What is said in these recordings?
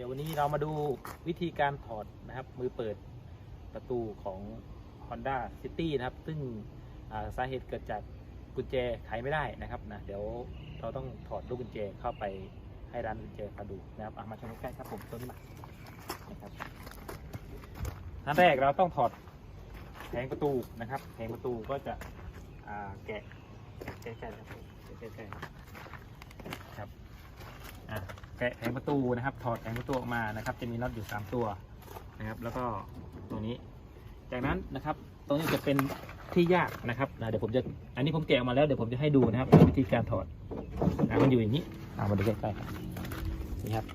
เดี๋ยววันนี้เรามาดูวิธีการถอดนะครับ มือเปิดประตูของ Honda City นะครับ ซึ่งาสาเหตุเกิดจากกุญแจไขไม่ได้นะครับนะเดี๋ยวเราต้องถอดลูกกุญแจเข้าไปให้ร้านกุญแจเขาดูนะครับอะมาชมใกล้ครับผมตัวนี้มานะครับขั้นแรกเราต้องถอดแผงประตูนะครับแผงประตูก็จะอ่าแกะใกล้ๆนะครับใกล้ๆครับ แกะแผงประตูนะครับ ถอดแผงประตูออกมานะครับ จะมีน็อตอยู่ 3 ตัวนะครับ แล้วก็ตัวนี้ จากนั้นนะครับ ตรงนี้จะเป็นที่ยากนะครับนะเดี๋ยวผมจะ อันนี้ผมแกะออกมาแล้ว เดี๋ยวผมจะให้ดูนะครับวิธีการถอดนะมันอยู่อย่างนี้เอามาดูใกล้ๆครับนี่ครับ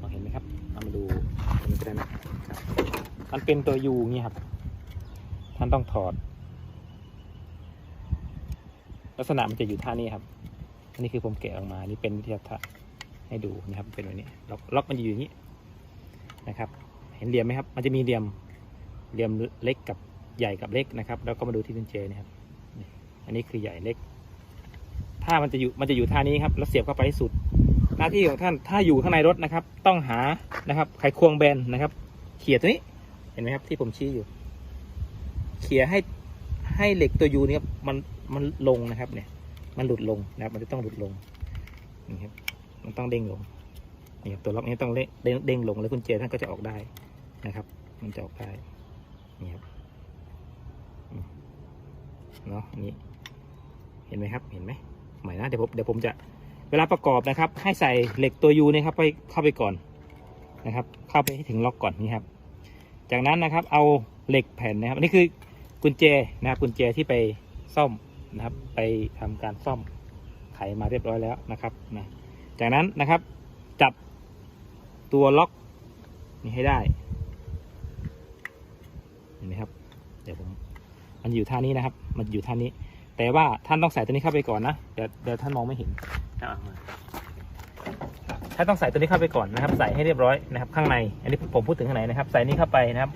มองเห็นไหมครับเอามาดูตรงนี้ก็ได้นะครับมันเป็นตัวยูอย่างนี้ครับ ท่านต้องถอด ลักษณะมันจะอยู่ท่านี้ครับ อันนี้คือผมแกะออกมา นี่เป็นวิทยาศาสตร์ให้ดูนะครับ เป็นแบบนี้ ล็อกล็อกมันจะอยู่อย่างนี้นะครับ เห็นเหลี่ยมไหมครับ มันจะมีเหลี่ยม เหลี่ยมเล็กกับใหญ่กับเล็กนะครับ แล้วก็มาดูที่กุญแจนี่ครับ อันนี้คือใหญ่เล็ก ถ้ามันจะอยู่ มันจะอยู่ท่านี้ครับ แล้วเสียบเข้าไปให้สุด หน้าที่ของท่าน ถ้าอยู่ข้างในรถนะครับ ต้องหา นะครับ ไขควงแบนนะครับ เขี่ยตัวนี้ เห็นไหมครับที่ผมชี้อยู่ เขี่ยให้ ให้เหล็กตัวยูนี่ครับ มัน มันลงนะครับเนี่ย มันหลุดลงนะครับ มันจะต้องหลุดลงนี่ครับมันต้องเด้งลงนี่ครับตัวล็อกนี้ต้องเด้งเด้งลงแล้วกุญแจท่านก็จะออกได้นะครับ มันจะออกได้นี่ครับเนาะนี่เห็นไหมครับเห็นไหมใหม่นะเดี๋ยวผมเดี๋ยวผมจะเวลาประกอบนะครับ ให้ใส่เหล็กตัวยูนี่ยครับไปเข้าไปก่อนนะครับ เข้าไปให้ถึงล็อกก่อนนี่ครับ จากนั้นนะครับ เอาเหล็กแผ่นนะครับอันนี้คือกุญแจนะครับกุญแจที่ไปซ่อม นะครับ ไปทำการซ่อมไขมาเรียบร้อยแล้วนะครับนะจากนั้นนะครับ จับตัวล็อกนี่ให้ได้เห็นไหมครับ เดี๋ยวผมมันอยู่ท่านี้นะครับ มันอยู่ท่านี้ แต่ว่าท่านต้องใส่ตัวนี้เข้าไปก่อนนะเดี๋ยวเดี๋ยวท่านมองไม่เห็นอะมาต้องใส่ตัวนี้เข้าไปก่อนนะครับ ใส่ให้เรียบร้อยนะครับ ข้างใน อันนี้ผมพูดถึงข้างในนะครับ ใส่นี้เข้าไปนะครับ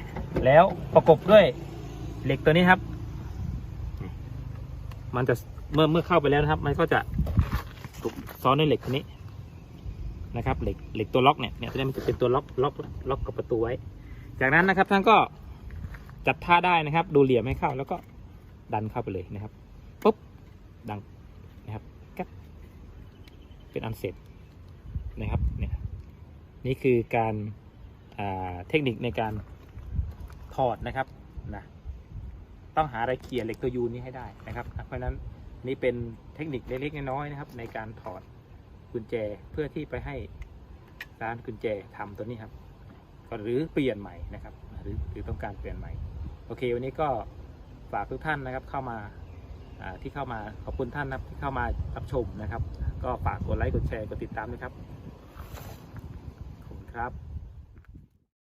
แล้วประกบด้วยเหล็กตัวนี้ครับ มันจะเมื่อเมื่อเข้าไปแล้วนะครับ มันก็จะถูกซ้อนด้วยเหล็กตัวนี้นะครับเหล็กเหล็กตัวล็อกเนี่ยเนี่ยตัวนี้มันจะเป็นตัวล็อกล็อกล็อกกับประตูไว้ จากนั้นนะครับท่านก็จัดท่าได้นะครับ ดูเหลี่ยมให้เข้าแล้วก็ดันเข้าไปเลยนะครับปุ๊บดังนะครับกั๊บเป็นอันเสร็จนะครับเนี่ยนี่คือการเทคนิคในการถอดนะครับนะ ต้องหาอะไรเขี่ยเหล็กตัวยูนี้ให้ได้นะครับ เพราะฉะนั้นนี่เป็นเทคนิคเล็กๆน้อยๆนะครับ ในการถอดกุญแจเพื่อที่ไปให้ร้านกุญแจทำตัวนี้ครับก็หรือเปลี่ยนใหม่นะครับ หรือหรือต้องการเปลี่ยนใหม่ โอเค วันนี้ก็ฝากทุกท่านนะครับเข้ามาที่เข้ามาขอบคุณท่านนะครับที่เข้ามารับชมนะครับ ก็ฝากกดไลค์กดแชร์กดติดตามด้วยครับขอบคุณครับ